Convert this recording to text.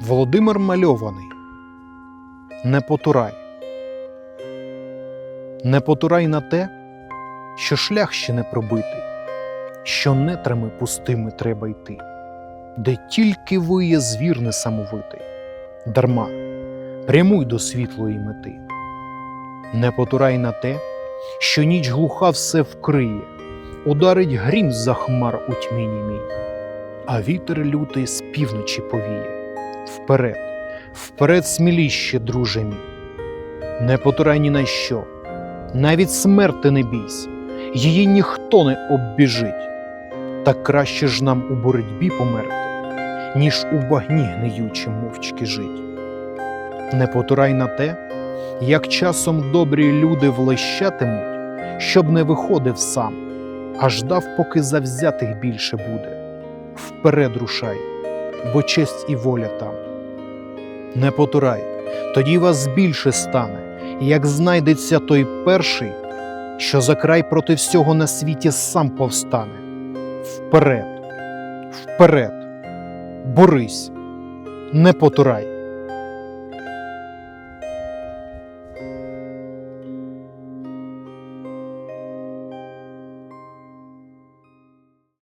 Володимир Мальований. Не потурай. Не потурай на те, що шлях ще не пробитий, що нетрами пустими треба йти, де тільки виє звір несамовитий. Дарма, прямуй до світлої мети. Не потурай на те, що ніч глуха все вкриє, ударить грім за хмар у тьмі німій, а вітер лютий з півночі повіє. Вперед, вперед сміліще, друже мій. Не потурай ні на що, навіть смерти не бійсь, її ніхто не оббіжить. Та краще ж нам у боротьбі померти, ніж у багні гниючи мовчки жить. Не потурай на те, як часом добрі люди влещатимуть, щоб не виходив сам, а ждав, поки завзятих більше буде. Вперед рушай, бо честь і воля там. Не потурай, тоді вас більше стане, як знайдеться той перший, що за край проти всього на світі сам повстане. Вперед, вперед, борись, не потурай.